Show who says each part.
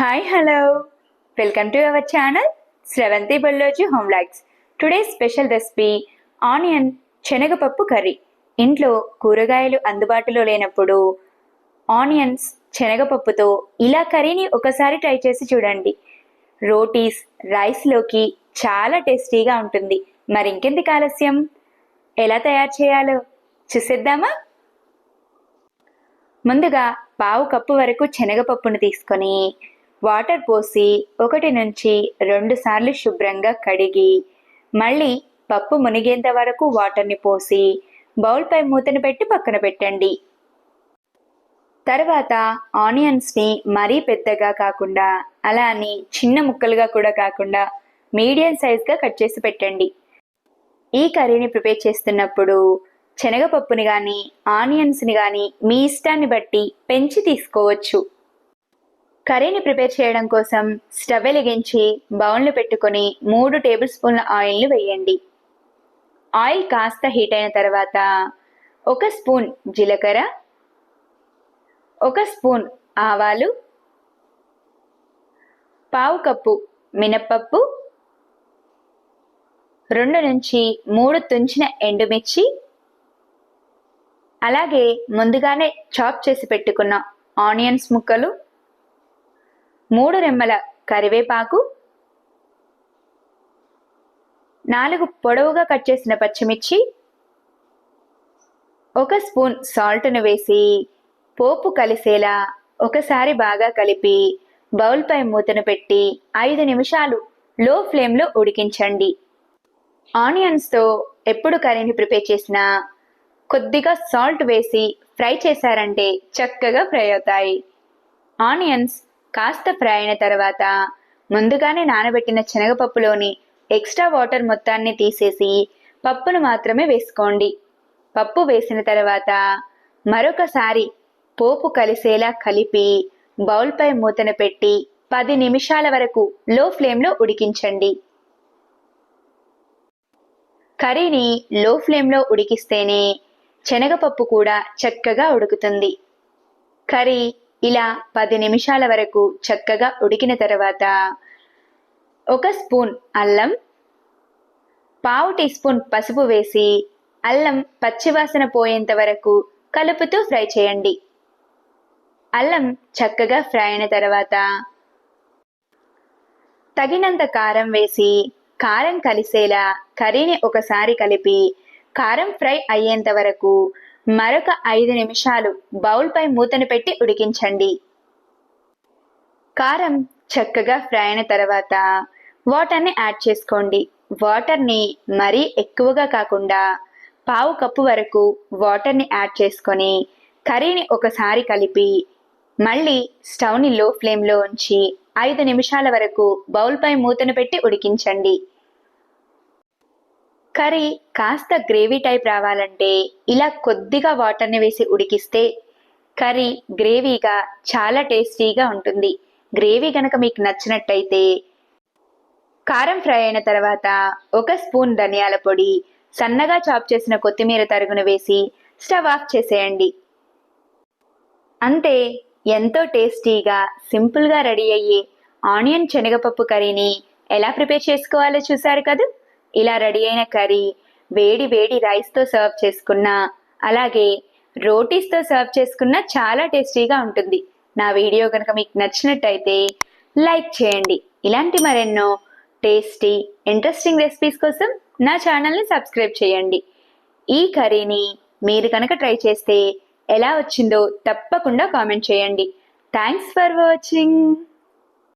Speaker 1: Hi hello welcome to our channel Sravanthi Balloji home likes today special recipe onion శనగపప్పు curry. ఇంట్లో కూరగాయలు అందుబాటులో లేనప్పుడు ఆనియన్స్ శనగపప్పుతో ఇలా కర్రీని ఒకసారి ట్రై చేసి చూడండి. రోటీస్ రైస్లోకి చాలా టేస్టీగా ఉంటుంది. మరి ఇంకెందుకు ఆలస్యం? ఎలా తయారు చేయాలో చూసేద్దామా? ముందుగా పావు కప్పు వరకు శనగపప్పును తీసుకొని వాటర్ పోసి ఒకటి నుంచి రెండు సార్లు శుభ్రంగా కడిగి మళ్ళీ పప్పు మునిగేంత వరకు వాటర్ని పోసి బౌల్పై మూతను పెట్టి పక్కన పెట్టండి. తర్వాత ఆనియన్స్ని మరీ పెద్దగా కాకుండా అలా అని చిన్న ముక్కలుగా కూడా కాకుండా మీడియం సైజ్గా కట్ చేసి పెట్టండి. ఈ కర్రీని ప్రిపేర్ చేస్తున్నప్పుడు శనగపప్పుని కానీ ఆనియన్స్ని కానీ మీ ఇష్టాన్ని బట్టి పెంచి తీసుకోవచ్చు. కర్రీని ప్రిపేర్ చేయడం కోసం స్టవ్ వెలిగించి బౌన్లు పెట్టుకొని మూడు టేబుల్ స్పూన్ల ఆయిల్ని వేయండి. ఆయిల్ కాస్త హీట్ అయిన తర్వాత ఒక స్పూన్ జీలకర్ర ఒక స్పూన్ ఆవాలు పావు కప్పు మినప్పప్పు రెండు నుంచి మూడు తుంచిన ఎండుమిర్చి అలాగే ముందుగానే చాప్ చేసి పెట్టుకున్న ఆనియన్స్ ముక్కలు మూడు రెమ్మల కరివేపాకు నాలుగు పొడవుగా కట్ చేసిన పచ్చిమిర్చి ఒక స్పూన్ సాల్ట్ను వేసి పోపు కలిసేలా ఒకసారి బాగా కలిపి బౌల్పై మూతను పెట్టి ఐదు నిమిషాలు లో ఫ్లేమ్లో ఉడికించండి. ఆనియన్స్తో ఎప్పుడు కర్రీని ప్రిపేర్ చేసినా కొద్దిగా సాల్ట్ వేసి ఫ్రై చేశారంటే చక్కగా ఫ్రై అవుతాయి. ఆనియన్స్ కాస్త ఫ్రై అయిన తర్వాత ముందుగానే నానబెట్టిన శనగపప్పులోని ఎక్స్ట్రా వాటర్ మొత్తాన్ని తీసేసి పప్పును మాత్రమే వేసుకోండి. పప్పు వేసిన తర్వాత మరొకసారి పోపు కలిసేలా కలిపి బౌల్పై మూతను పెట్టి పది నిమిషాల వరకు లో ఫ్లేమ్లో ఉడికించండి. కర్రీని లో ఫ్లేమ్లో ఉడికిస్తేనే శనగపప్పు కూడా చక్కగా ఉడుకుతుంది. కర్రీ ఇలా పది నిమిషాల వరకు చక్కగా ఉడికిన తర్వాత ఒక స్పూన్ అల్లం పావు టీ స్పూన్ పసుపు వేసి అల్లం పచ్చివాసన పోయేంత వరకు కలుపుతూ ఫ్రై చేయండి. అల్లం చక్కగా ఫ్రై అయిన తర్వాత తగినంత కారం వేసి కారం కలిసేలా కర్రీని ఒకసారి కలిపి కారం ఫ్రై అయ్యేంత వరకు మరొక ఐదు నిమిషాలు బౌల్పై మూతను పెట్టి ఉడికించండి. కారం చక్కగా ఫ్రై అయిన తర్వాత వాటర్ని యాడ్ చేసుకోండి. వాటర్ని మరీ ఎక్కువగా కాకుండా పావు కప్పు వరకు వాటర్ని యాడ్ చేసుకొని కర్రీని ఒకసారి కలిపి మళ్ళీ స్టవ్ని లో ఫ్లేమ్లో ఉంచి ఐదు నిమిషాల వరకు బౌల్పై మూతను పెట్టి ఉడికించండి. కర్రీ కాస్త గ్రేవీ టైప్ రావాలంటే ఇలా కొద్దిగా వాటర్ని వేసి ఉడికిస్తే కర్రీ గ్రేవీగా చాలా టేస్టీగా ఉంటుంది. గ్రేవీ కనుక మీకు నచ్చినట్టయితే కారం ఫ్రై అయిన తర్వాత ఒక స్పూన్ ధనియాల పొడి సన్నగా చాప్ చేసిన కొత్తిమీర తరుగును వేసి స్టవ్ ఆఫ్ చేసేయండి. అంతే ఎంతో టేస్టీగా సింపుల్గా రెడీ అయ్యే ఆనియన్ శనగపప్పు కర్రీని ఎలా ప్రిపేర్ చేసుకోవాలో చూసారు కదా? ఇలా రెడీ అయిన కర్రీ వేడి వేడి రైస్తో సర్వ్ చేసుకున్నా అలాగే రోటీస్తో సర్వ్ చేసుకున్నా చాలా టేస్టీగా ఉంటుంది. నా వీడియో కనుక మీకు నచ్చినట్టయితే లైక్ చేయండి. ఇలాంటి మరెన్నో టేస్టీ ఇంట్రెస్టింగ్ రెసిపీస్ కోసం నా ఛానల్ని సబ్స్క్రైబ్ చేయండి. ఈ కర్రీని మీరు కనుక ట్రై చేస్తే ఎలా వచ్చిందో తప్పకుండా కామెంట్ చేయండి. Thanks for watching